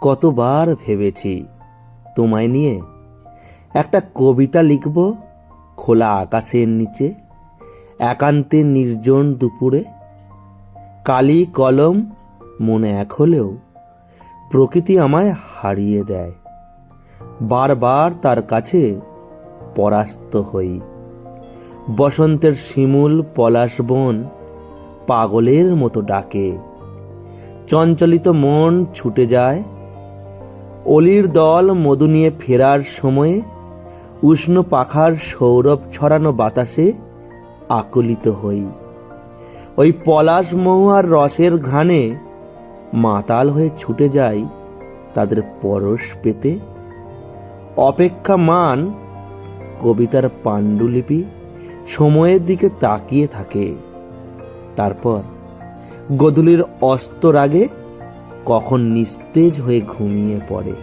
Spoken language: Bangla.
কতবার ভেবেছি তোমায় নিয়ে। একটা কবিতা লিখব খোলা আকাশের নিচে, একান্তে নির্জন দুপুরে। কালি কলম মনে এক হলেও প্রকৃতি আমায় হারিয়ে দেয়। বারবার তার কাছে পরাস্ত হই। বসন্তের শিমুল পলাশ বন পাগলের মতো ডাকে। চঞ্চলিত মন ছুটে যায় অলির দল মধু নিয়ে ফেরার সময়ে উষ্ণ পাখার সৌরভ ছড়ানো বাতাসে আকুলিত হই। ওই পলাশ মহুয়ার রসের ঘ্রাণে মাতাল হয়ে ছুটে যাই তাদের পরশ পেতে। অপেক্ষা মান কবিতার পাণ্ডুলিপি সময়ের দিকে তাকিয়ে থাকে। তারপর গধূলির অস্ত রাগে কখন নিস্তেজ হয়ে ঘুমিয়ে পড়ে।